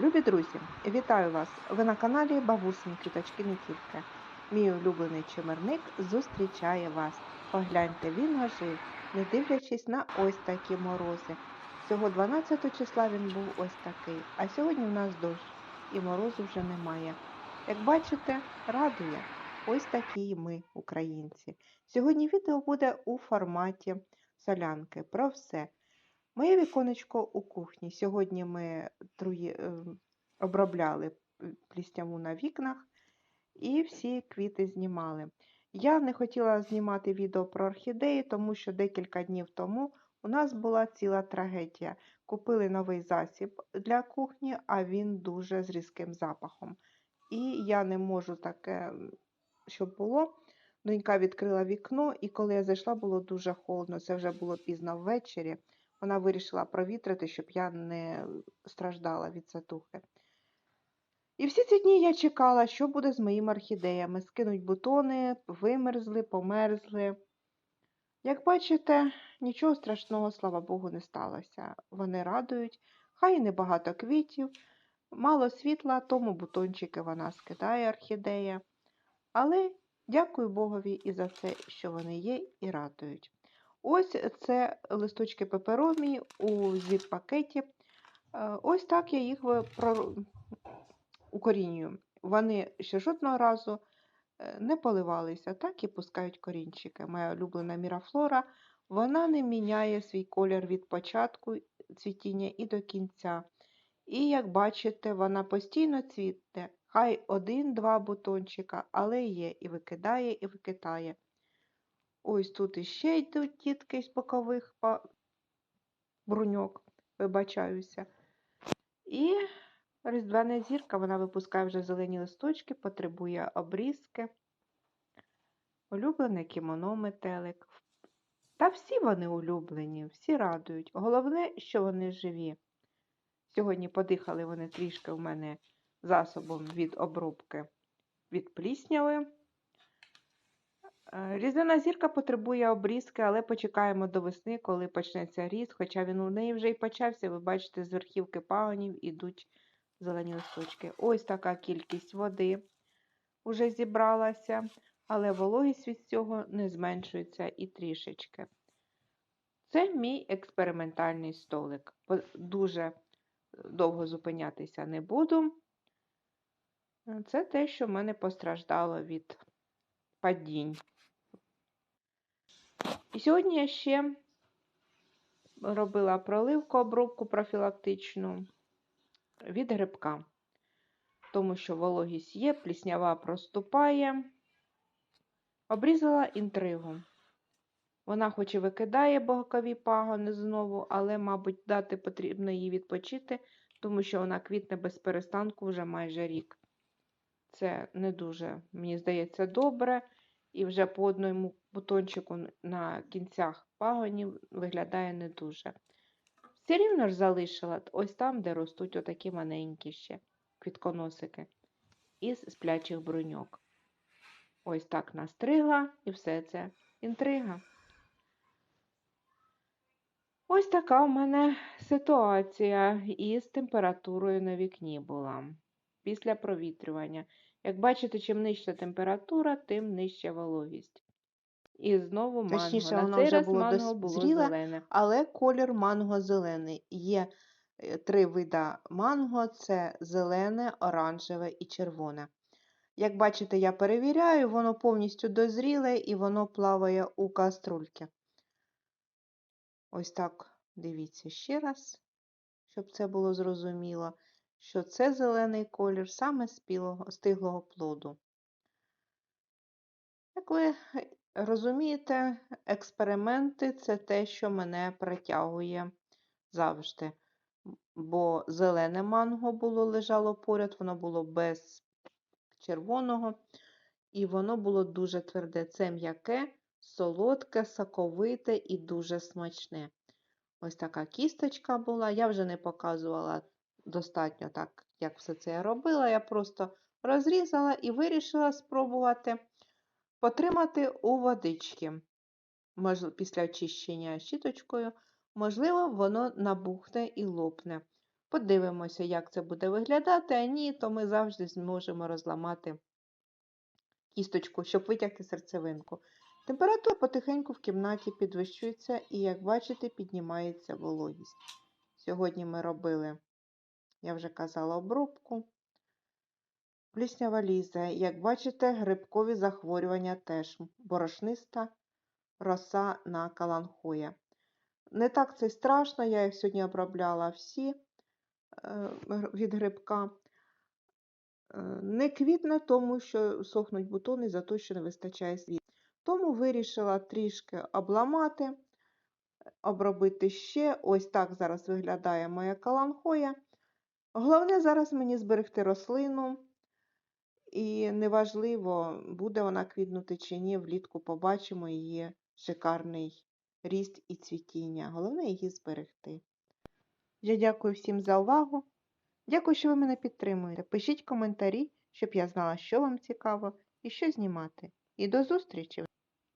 Любі друзі, вітаю вас! Ви на каналі Бабусині Квіточки тільки. Мій улюблений чимерник зустрічає вас. Погляньте, він ожив, не дивлячись на ось такі морози. Всього 12 числа він був ось такий, а сьогодні в нас дощ і морозу вже немає. Як бачите, радує. Ось такі ми, українці. Сьогодні відео буде у форматі солянки про все. Моє віконечко у кухні. Сьогодні ми трує... е, обробляли плісняву на вікнах і всі квіти знімали. Я не хотіла знімати відео про орхідеї, тому що декілька днів тому у нас була ціла трагедія. Купили новий засіб для кухні, а він дуже з різким запахом. І я не можу таке, щоб було. Донька відкрила вікно, і коли я зайшла, було дуже холодно. Це вже було пізно ввечері. Вона вирішила провітрити, щоб я не страждала від затухи. І всі ці дні я чекала, що буде з моїми орхідеями. Скинуть бутони, вимерзли, померзли. Як бачите, нічого страшного, слава Богу, не сталося. Вони радують, хай і небагато квітів, мало світла, тому бутончики вона скидає орхідея. Але дякую Богові і за це, що вони є і радують. Ось це листочки пеперомі у зіп-пакеті. Е, Ось так я їх про- укорінюю. Вони ще жодного разу е, не поливалися, так і пускають корінчики. Моя улюблена мірафлора, вона не міняє свій колір від початку цвітіння і до кінця. І як бачите, вона постійно цвіте. Хай один-два бутончика, але є і викидає, і викидає. Ось тут іще йдуть тітки з бокових бруньок, вибачаюся. І різдвяна зірка, вона випускає вже зелені листочки, потребує обрізки. Улюблене кімоно метелик. Та всі вони улюблені, всі радують. Головне, що вони живі. Сьогодні подихали вони трішки в мене засобом від обробки від плісняви. Е, Різдвяна зірка потребує обрізки, але почекаємо до весни, коли почнеться ріст, хоча він у неї вже і почався. Ви бачите, з верхівки пагонів ідуть зелені листочки. Ось така кількість води вже зібралася, але вологість від цього не зменшується і трішечки. Це мій експериментальний столик. Дуже довго зупинятися не буду. Е, Це те, що в мене постраждало від падінь. І сьогодні я ще робила проливку, обробку профілактичну від грибка, тому що вологість є, пліснява проступає. Обрізала інтригу. Вона хоч і викидає бокові пагони знову, але, мабуть, дати потрібно їй відпочити, тому що вона квітне без перестанку вже майже рік. Це не дуже, мені здається, добре. І вже по одному бутончику на кінцях пагонів виглядає не дуже. Все рівно ж залишила ось там, де ростуть отакі маленькі ще квітконосики із сплячих бруньок. Ось так настригла і все це інтрига. Ось така у мене ситуація із температурою на вікні була після провітрювання. Як бачите, чим нижча температура, тим нижча вологість. І знову манго. Точніше, На цей раз було манго було дозріле, зелене. Але колір манго зелений. Є е, три вида манго: це зелене, оранжеве і червоне. Як бачите, я перевіряю, воно повністю дозріле і воно плаває у каструльки. Ось так, дивіться ще раз, щоб це було зрозуміло, що це зелений колір саме спілого, стиглого плоду. Як ви е, розумієте, експерименти це те, що мене притягує завжди. Бо зелене манго було лежало поряд, воно було без червоного, і воно було дуже тверде. Це м'яке, солодке, соковите і дуже смачне. Ось така кісточка була. Я вже не показувала достатньо так, як все це я робила. Я просто розрізала і вирішила спробувати потримати у водички. Після очищення щіточкою. Можливо, воно набухне і лопне. Подивимося, як це буде виглядати, а ні, то ми завжди зможемо розламати кісточку, щоб витягти серцевинку. Температура потихеньку в кімнаті підвищується і, як бачите, піднімається вологість. Сьогодні ми робили, я вже казала, обробку. Пліснява лізе. Як бачите, грибкові захворювання теж борошниста роса на каланхоя. Не так це страшно, я їх сьогодні обробляла всі е, від грибка. Е, Не квітне, тому що сохнуть бутони за те, що не вистачає світла. Тому вирішила трішки обламати, обробити ще. Ось так зараз виглядає моя каланхоя. Головне зараз мені зберегти рослину. І неважливо, буде вона квітнути чи ні, влітку побачимо її шикарний ріст і цвітіння. Головне її зберегти. Я дякую всім за увагу. Дякую, що ви мене підтримуєте. Пишіть коментарі, щоб я знала, що вам цікаво і що знімати. І до зустрічі!